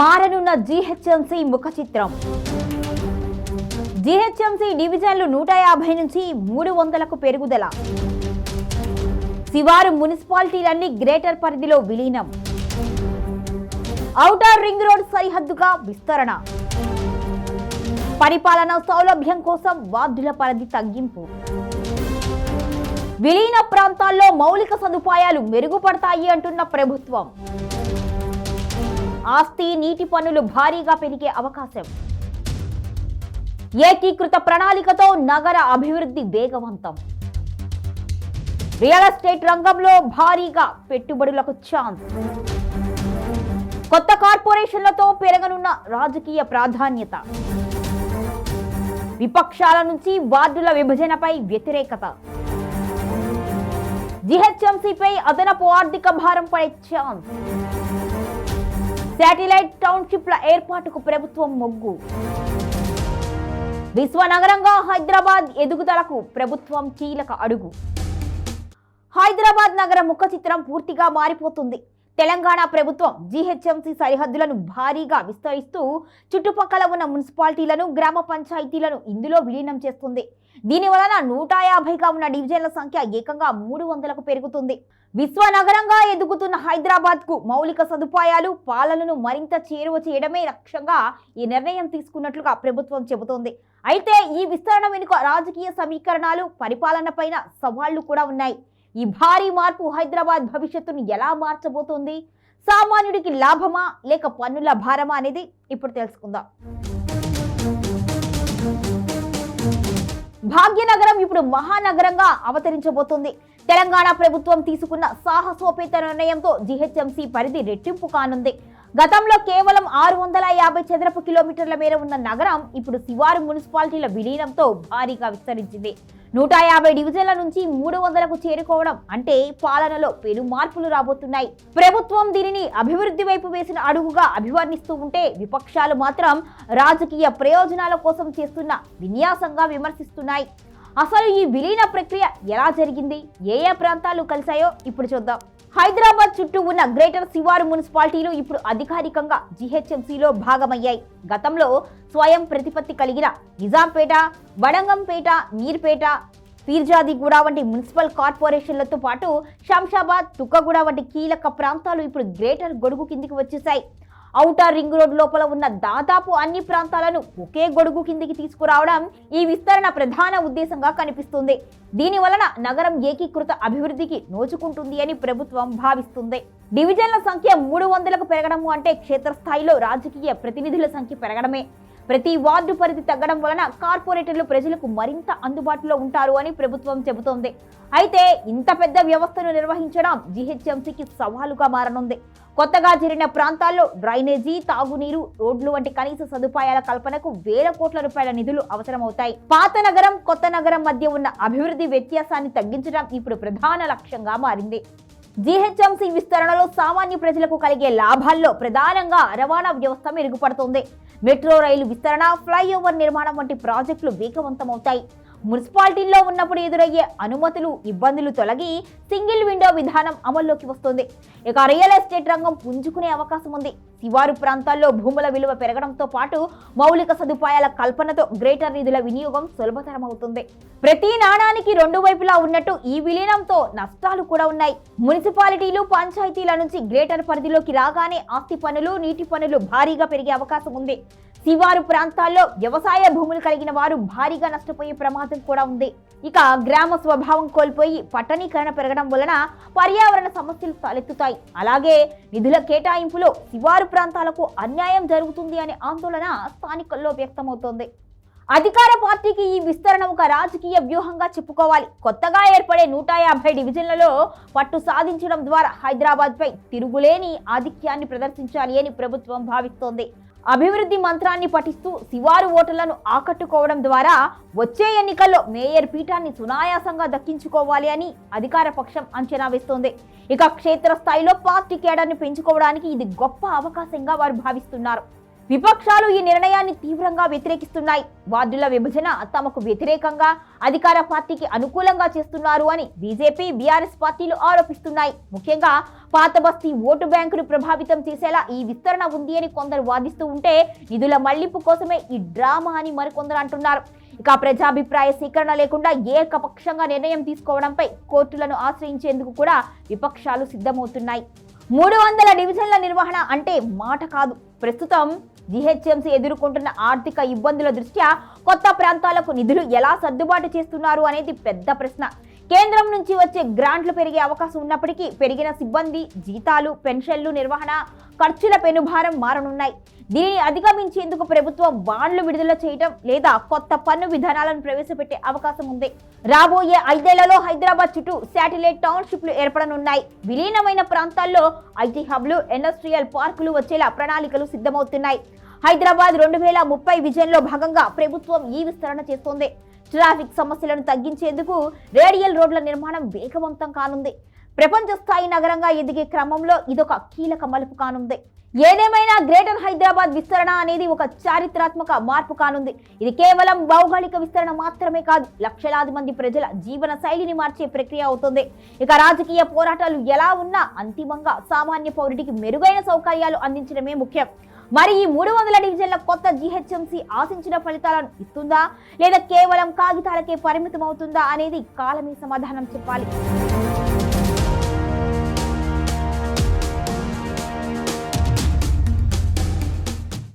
మారనున్న GHMC ముఖ చిత్రం GHMC డివిజన్లు నూట యాభై నుంచి మూడు వందలకు పెరుగుదల. శివారు మున్సిపాలిటీలన్నీ గ్రేటర్ పరిధిలో విలీనం. ఔటర్ రింగ్ రోడ్ సరిహద్దుగా విస్తరణ. పరిపాలన సౌలభ్యం కోసం వార్డుల పరిధి తగ్గింపు. విలీన ప్రాంతాల్లో మౌలిక సదుపాయాలు మెరుగుపడతాయి అంటున్న ప్రభుత్వం. ఆస్తి నీటి పన్నులు భారీగా పెరిగే అవకాశం. ఏకీకృత ప్రణాళికతో నగర అభివృద్ధి వేగవంతం. రియల్ ఎస్టేట్ రంగంలో భారీగా పెట్టుబడులకు ఛాన్స్. కొత్త కార్పొరేషన్లతో పెరగనున్న రాజకీయ ప్రాధాన్యత. విపక్షాల నుంచి వార్డుల విభజనపై వ్యతిరేకత. జిహెచ్ఎంసీపై అదనపు ఆర్థిక భారం పడే ఛాన్స్. శాటిలైట్ టౌన్షిప్ల ఏర్పాటుకు ప్రభుత్వం మొగ్గు. విశ్వనగరంగా హైదరాబాద్ ఎదుగుదలకు ప్రభుత్వం కీలక అడుగు. హైదరాబాద్ నగర ముఖ చిత్రం పూర్తిగా మారిపోతుంది. తెలంగాణ ప్రభుత్వం జీహెచ్ఎంసీ సరిహద్దులను భారీగా విస్తరిస్తూ చుట్టుపక్కల ఉన్న మున్సిపాలిటీలను గ్రామ పంచాయతీలను ఇందులో విలీనం చేస్తుంది. దీని వలన నూట యాభైగా ఉన్న డివిజన్ల సంఖ్య ఏకంగా మూడు వందలకు పెరుగుతుంది. విశ్వనగరంగా ఎదుగుతున్న హైదరాబాద్కు మౌలిక సదుపాయాలు పాలనను మరింత చేరువ చేయడమే లక్ష్యంగా ఈ నిర్ణయం తీసుకున్నట్లుగా ప్రభుత్వం చెబుతోంది. అయితే ఈ విస్తరణ వెనుక రాజకీయ సమీకరణాలు పరిపాలనపైన సవాళ్ళు కూడా ఉన్నాయి. ఈ భారీ మార్పు హైదరాబాద్ భవిష్యత్తును ఎలా మార్చబోతోంది? సామాన్యుడికి లాభమా లేక పన్నుల భారమా అనేది ఇప్పుడు తెలుసుకుందాం. భాగ్యనగరం ఇప్పుడు మహానగరంగా అవతరించబోతుంది. తెలంగాణ ప్రభుత్వం తీసుకున్న సాహసోపేత నిర్ణయంతో జీహెచ్ఎంసీ పరిధి రెట్టింపు కానుంది. గతంలో కేవలం ఆరు వందల యాభై చదరపు కిలోమీటర్ల మేర ఉన్న నగరం ఇప్పుడు శివారు మున్సిపాలిటీల విలీనంతో భారీగా విస్తరించింది. నూట యాభై డివిజన్ల నుంచి మూడు వందలకు చేరుకోవడం అంటే పాలనలో పెను మార్పులు రాబోతున్నాయి. ప్రభుత్వం దీనిని అభివృద్ధి వైపు వేసిన అడుగుగా అభివర్ణిస్తూ ఉంటే విపక్షాలు మాత్రం రాజకీయ ప్రయోజనాల కోసం చేస్తున్న విన్యాసంగా విమర్శిస్తున్నాయి. అసలు ఈ విలీన ప్రక్రియ ఎలా జరిగింది? ఏ ఏ ప్రాంతాలు కలిశాయో ఇప్పుడు చూద్దాం. హైదరాబాద్ చుట్టూ ఉన్న గ్రేటర్ శివారు మున్సిపాలిటీలు ఇప్పుడు అధికారికంగా జీహెచ్ఎంసీలో భాగమయ్యాయి. గతంలో స్వయం ప్రతిపత్తి కలిగిన నిజాంపేట వడంగంపేట మీర్పేట పీర్జాదిగూడ వంటి మున్సిపల్ కార్పొరేషన్లతో పాటు శంషాబాద్ తుక్కగూడ వంటి కీలక ప్రాంతాలు ఇప్పుడు గ్రేటర్ గొడుగు కిందికి వచ్చేశాయి. ఔటర్ రింగ్ రోడ్ లోపల ఉన్న దాదాపు అన్ని ప్రాంతాలను ఒకే గొడుగు కిందికి తీసుకురావడం ఈ విస్తరణ ప్రధాన ఉద్దేశంగా కనిపిస్తుంది. దీని వలన నగరం ఏకీకృత అభివృద్ధికి నోచుకుంటుంది అని ప్రభుత్వం భావిస్తుంది. డివిజన్ల సంఖ్య మూడు వందలకు పెరగడము అంటే క్షేత్రస్థాయిలో రాజకీయ ప్రతినిధుల సంఖ్య పెరగడమే. ప్రతి వార్డు పరిధి తగ్గడం వలన కార్పొరేటర్లు ప్రజలకు మరింత అందుబాటులో ఉంటారు అని ప్రభుత్వం చెబుతోంది. అయితే ఇంత పెద్ద వ్యవస్థను నిర్వహించడం జీహెచ్ఎంసీకి సవాలుగా మారనుంది. కొత్తగా జరిగిన ప్రాంతాల్లో డ్రైనేజీ తాగునీరు రోడ్లు వంటి కనీస సదుపాయాల కల్పనకు వేల కోట్ల రూపాయల నిధులు అవసరమవుతాయి. పాత నగరం కొత్త నగరం మధ్య ఉన్న అభివృద్ధి వ్యత్యాసాన్ని తగ్గించడం ఇప్పుడు ప్రధాన లక్ష్యంగా మారింది. జీహెచ్ఎంసీ విస్తరణలో సామాన్య ప్రజలకు కలిగే లాభాల్లో ప్రధానంగా రవాణా వ్యవస్థ మెరుగుపడుతోంది. మెట్రో రైలు విస్తరణ ఫ్లైఓవర్ నిర్మాణం వంటి ప్రాజెక్టులు వేగవంతమవుతాయి. మున్సిపాలిటీల్లో ఉన్నప్పుడు ఎదురయ్యే అనుమతులు ఇబ్బందులు తొలగి సింగిల్ విండో విధానం అమల్లోకి వస్తుంది. ఇక రియల్ ఎస్టేట్ రంగం పుంజుకునే అవకాశం ఉంది శివారు ప్రాంతాల్లో భూముల విలువ పెరగడంతో పాటు మౌలిక సదుపాయాల కల్పనతో గ్రేటర్ నిధుల వినియోగం సులభతరం అవుతుంది ప్రతి నాణానికి రెండు వైపులా ఉన్నట్టు ఈ విలీనంతో నష్టాలు కూడా ఉన్నాయి. మున్సిపాలిటీలు పంచాయతీల నుంచి గ్రేటర్ పరిధిలోకి రాగానే ఆస్తి పనులు నీటి పనులు భారీగా పెరిగే అవకాశం ఉంది. శివారు ప్రాంతాల్లో వ్యవసాయ భూములు కలిగిన వారు భారీగా నష్టపోయే ప్రమాదం కూడా ఉంది. ఇక గ్రామ స్వభావం కోల్పోయి పట్టణీకరణ పెరగడం వలన పర్యావరణ సమస్యలు తలెత్తుతాయి. అలాగే నిధుల కేటాయింపులో శివారు ప్రాంతాలకు అన్యాయం జరుగుతుంది అనే ఆందోళన స్థానికుల్లో వ్యక్తమవుతోంది. అధికార పార్టీకి ఈ విస్తరణ ఒక రాజకీయ వ్యూహంగా చెప్పుకోవాలి. కొత్తగా ఏర్పడే నూట యాభై డివిజన్లలో పట్టు సాధించడం ద్వారా హైదరాబాద్పై తిరుగులేని ఆధిక్యాన్ని ప్రదర్శించాలి అని ప్రభుత్వం భావిస్తోంది. అభివృద్ధి మంత్రాన్ని పఠిస్తూ శివారు ఓటర్లను ఆకట్టుకోవడం ద్వారా వచ్చే ఎన్నికల్లో మేయర్ పీఠాన్ని సునాయాసంగా దక్కించుకోవాలి అని అధికార పక్షం అంచనా వేస్తోంది. ఇక క్షేత్రస్థాయిలో పార్టీ కేడర్ని పెంచుకోవడానికి ఇది గొప్ప అవకాశంగా వారు భావిస్తున్నారు. విపక్షాలు ఈ నిర్ణయాన్ని తీవ్రంగా వ్యతిరేకిస్తున్నాయి. వార్డుల విభజన తమకు వ్యతిరేకంగా అధికార పార్టీకి అనుకూలంగా చేస్తున్నారు అని బీజేపీ బీఆర్ఎస్ పార్టీలు ఆరోపిస్తున్నాయి. ముఖ్యంగా పాత బస్తీ ఓటు బ్యాంకును ప్రభావితం చేసేలా ఈ విస్తరణ ఉంది అని కొందరు వాదిస్తూ ఉంటే నిధుల మళ్ళింపు కోసమే ఈ డ్రామా అని మరికొందరు అంటున్నారు. ఇక ప్రజాభిప్రాయ సేకరణ లేకుండా ఏకపక్షంగా నిర్ణయం తీసుకోవడంపై కోర్టులను ఆశ్రయించేందుకు కూడా విపక్షాలు సిద్ధమవుతున్నాయి. మూడు వందల డివిజన్ల నిర్వహణ అంటే మాట కాదు. ప్రస్తుతం జీహెచ్ఎంసీ ఎదుర్కొంటున్న ఆర్థిక ఇబ్బందుల దృష్ట్యా కొత్త ప్రాంతాలకు నిధులు ఎలా సర్దుబాటు చేస్తున్నారు అనేది పెద్ద ప్రశ్న. కేంద్రం నుంచి వచ్చే గ్రాంట్లు పెరిగే అవకాశం ఉన్నప్పటికీ పెరిగిన సిబ్బంది జీతాలు పెన్షన్లు నిర్వహణ ఖర్చుల పెనుభారం మారనున్నాయి. దీనిని అధిగమించేందుకు ప్రభుత్వం బాండ్లు విడుదల చేయటం లేదా కొత్త పన్ను విధానాలను ప్రవేశపెట్టే అవకాశం ఉంది. రాబోయే ఐదేళ్ళలో హైదరాబాద్ చుట్టూ శాటిలైట్ టౌన్షిప్లు ఏర్పడనున్నాయి. విలీనమైన ప్రాంతాల్లో ఐటీ హబ్లు ఇండస్ట్రియల్ పార్కులు వచ్చేలా ప్రణాళికలు సిద్ధమవుతున్నాయి. హైదరాబాద్ రెండు వేల ముప్పై విజన్లో భాగంగా ప్రభుత్వం ఈ విస్తరణ చేస్తోంది. ట్రాఫిక్ సమస్యలను తగ్గించేందుకు రేడియల్ రోడ్ల నిర్మాణం వేగవంతం కానుంది. ప్రపంచ స్థాయి నగరంగా ఎదిగే క్రమంలో ఇదొక కీలక మలుపు కానుంది. ఏదేమైనా గ్రేటర్ హైదరాబాద్ విస్తరణ అనేది ఒక చారిత్రాత్మక మార్పు కానుంది. ఇది కేవలం భౌగోళిక విస్తరణ మాత్రమే కాదు లక్షలాది మంది ప్రజల జీవన శైలిని మార్చే ప్రక్రియ అవుతుంది. ఇక రాజకీయ పోరాటాలు ఎలా ఉన్నా అంతిమంగా సామాన్య పౌరుడికి మెరుగైన సౌకర్యాలు అందించడమే ముఖ్యం. మరి ఈ మూడు వందల డివిజన్ల కొత్త జీహెచ్ఎంసీ ఆశించిన ఫలితాలను ఇస్తుందా? లేదా కేవలం కాగితాలకే పరిమితం అవుతుందా అనేది కాలమే సమాధానం చెప్పాలి.